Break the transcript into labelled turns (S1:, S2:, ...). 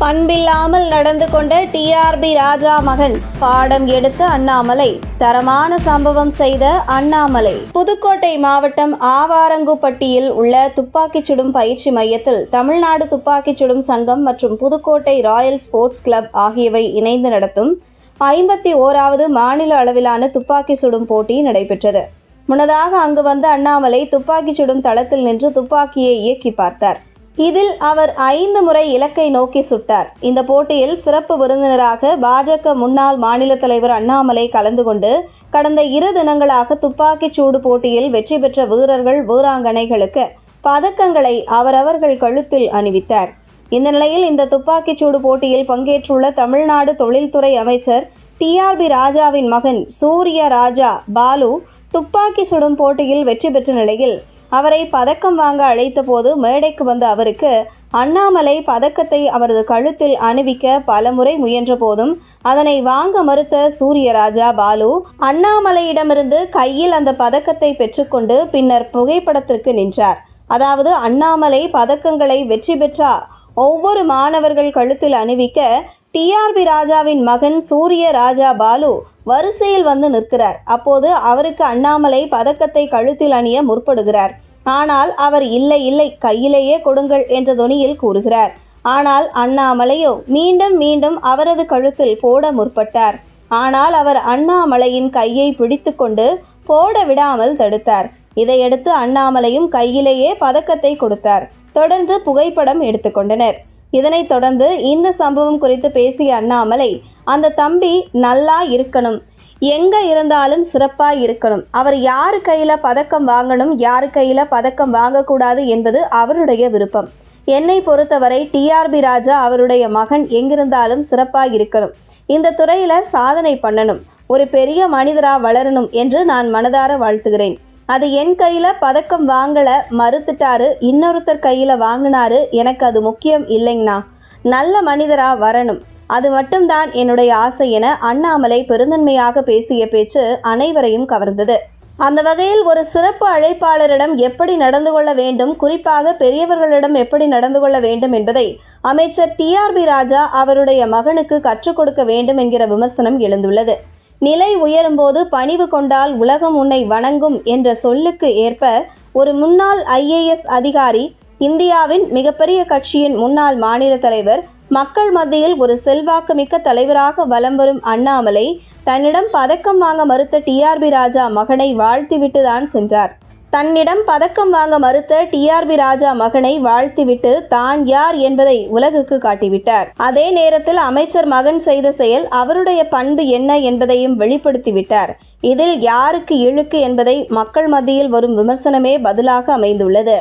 S1: பண்பில்லாமல் நடந்து கொண்ட டிஆர்பி ராஜா மகன் பாடம் எடுத்த அண்ணாமலை தரமான சம்பவம் செய்த அண்ணாமலை. புதுக்கோட்டை மாவட்டம் ஆவாரங்குப்பட்டியில் உள்ள துப்பாக்கிச் சுடும் பயிற்சி மையத்தில் தமிழ்நாடு துப்பாக்கிச் சுடும் சங்கம் மற்றும் புதுக்கோட்டை ராயல் ஸ்போர்ட்ஸ் கிளப் ஆகியவை இணைந்து நடத்தும் ஐம்பத்தி ஓராவது மாநில அளவிலான துப்பாக்கி சுடும் போட்டி நடைபெற்றது. முன்னதாக அங்கு வந்த அண்ணாமலை துப்பாக்கி சுடும் தளத்தில் நின்று துப்பாக்கியை இயக்கி பார்த்தார். இதில் அவர் ஐந்து முறை இலக்கை நோக்கி சுட்டார். இந்த போட்டியில் சிறப்பு விருந்தினராக பாஜக முன்னாள் மாநில தலைவர் அண்ணாமலை கலந்து கொண்டு கடந்த இரு தினங்களாக துப்பாக்கிச் சூடு போட்டியில் வெற்றி பெற்ற வீரர்கள் வீராங்கனைகளுக்கு பதக்கங்களை அவரவர்கள் கழுத்தில் அணிவித்தார். இந்த நிலையில் இந்த துப்பாக்கிச் சூடு போட்டியில் பங்கேற்றுள்ள தமிழ்நாடு தொழில்துறை அமைச்சர் டிஆர்பி ராஜாவின் மகன் சூரிய ராஜா பாலு துப்பாக்கி சுடும் போட்டியில் வெற்றி பெற்ற நிலையில் அவரை பதக்கம் வாங்க அழைத்த போது மேடைக்கு வந்த அவருக்கு அண்ணாமலை பதக்கத்தை அவரது கழுத்தில் அணிவிக்க பலமுறை முயன்ற போதும் அதனை வாங்க மறுத்த சூரியராஜா பாலு அண்ணாமலையிடமிருந்து கையில் அந்த பதக்கத்தை பெற்றுக்கொண்டு பின்னர் புகைப்படத்திற்கு நின்றார். அதாவது அண்ணாமலை பதக்கங்களை வெற்றி பெற்றார். ஒவ்வொரு மாணவர்கள் கழுத்தில் அணிவிக்க டிஆர்பி ராஜாவின் மகன் சூரிய ராஜா பாலு வரிசையில் வந்து நிற்கிறார். அப்போது அவருக்கு அண்ணாமலை பதக்கத்தை கழுத்தில் அணிய முற்படுகிறார். ஆனால் அவர் இல்லை இல்லை கையிலேயே கொடுங்கள் என்ற தொனியில் கூறுகிறார். ஆனால் அண்ணாமலையோ மீண்டும் மீண்டும் அவரது கழுத்தில் போட முற்பட்டார். ஆனால் அவர் அண்ணாமலையின் கையை பிடித்துக்கொண்டு போட விடாமல் தடுத்தார். இதையடுத்து அண்ணாமலையும் கையிலேயே பதக்கத்தை கொடுத்தார். தொடர்ந்து புகைப்படம் எடுத்துக்கொண்டனர். இதனைத் தொடர்ந்து இந்த சம்பவம் குறித்து பேசிய அண்ணாமலை அந்த தம்பி நல்லா இருக்கணும். எங்க இருந்தாலும் சிறப்பா இருக்கணும். அவர் யாரு கையில பதக்கம் வாங்கணும் யாரு கையில பதக்கம் வாங்கக்கூடாது என்பது அவருடைய விருப்பம். என்னை பொறுத்தவரை டிஆர்பி ராஜா அவருடைய மகன் எங்கிருந்தாலும் சிறப்பா இருக்கணும். இந்த துறையில சாதனை பண்ணணும். ஒரு பெரிய மனிதரா வளரணும் என்று நான் மனதார வாழ்த்துகிறேன். அது என் கையில் பதக்கம் வாங்கலை மறுத்துட்டாரு. இன்னொருத்தர் கையில் வாங்கினாரு. எனக்கு அது முக்கியம் இல்லைங்கண்ணா. நல்ல மனிதரா வரணும். அது மட்டும்தான் என்னுடைய ஆசை என அண்ணாமலை பெருந்தன்மையாக பேசிய பேச்சு அனைவரையும் கவர்ந்தது. அந்த வகையில் ஒரு சிறப்பு அழைப்பாளரிடம் எப்படி நடந்து கொள்ள வேண்டும் குறிப்பாக பெரியவர்களிடம் எப்படி நடந்து கொள்ள வேண்டும் என்பதை அமைச்சர் டிஆர்பி ராஜா அவருடைய மகனுக்கு கற்றுக் கொடுக்க வேண்டும் என்கிற விமர்சனம் எழுந்துள்ளது. நிலை உயரும்போது பணிவு கொண்டால் உலகம் உன்னை வணங்கும் என்ற சொல்லுக்கு ஏற்ப ஒரு முன்னாள் ஐஏஎஸ் அதிகாரி இந்தியாவின் மிகப்பெரிய கட்சியின் முன்னாள் மாநில தலைவர் மக்கள் மத்தியில் ஒரு செல்வாக்குமிக்க தலைவராக வலம் வரும் அண்ணாமலை தன்னிடம் பதக்கம் வாங்க மறுத்த டிஆர்பி ராஜா மகனை வாழ்த்திவிட்டுதான் சென்றார். தன்னிடம் பதக்கம் வாங்க மறுத்த டிஆர்பி ராஜா மகனை வாழ்த்திவிட்டு தான் யார் என்பதை உலகுக்கு காட்டிவிட்டார். அதே நேரத்தில் அமைச்சர் மகன் செய்த செயல் அவருடைய பண்பு என்ன என்பதையும் வெளிப்படுத்திவிட்டார். இதில் யாருக்கு இழுக்கு என்பதை மக்கள் மத்தியில் வரும் விமர்சனமே பதிலாக அமைந்துள்ளது.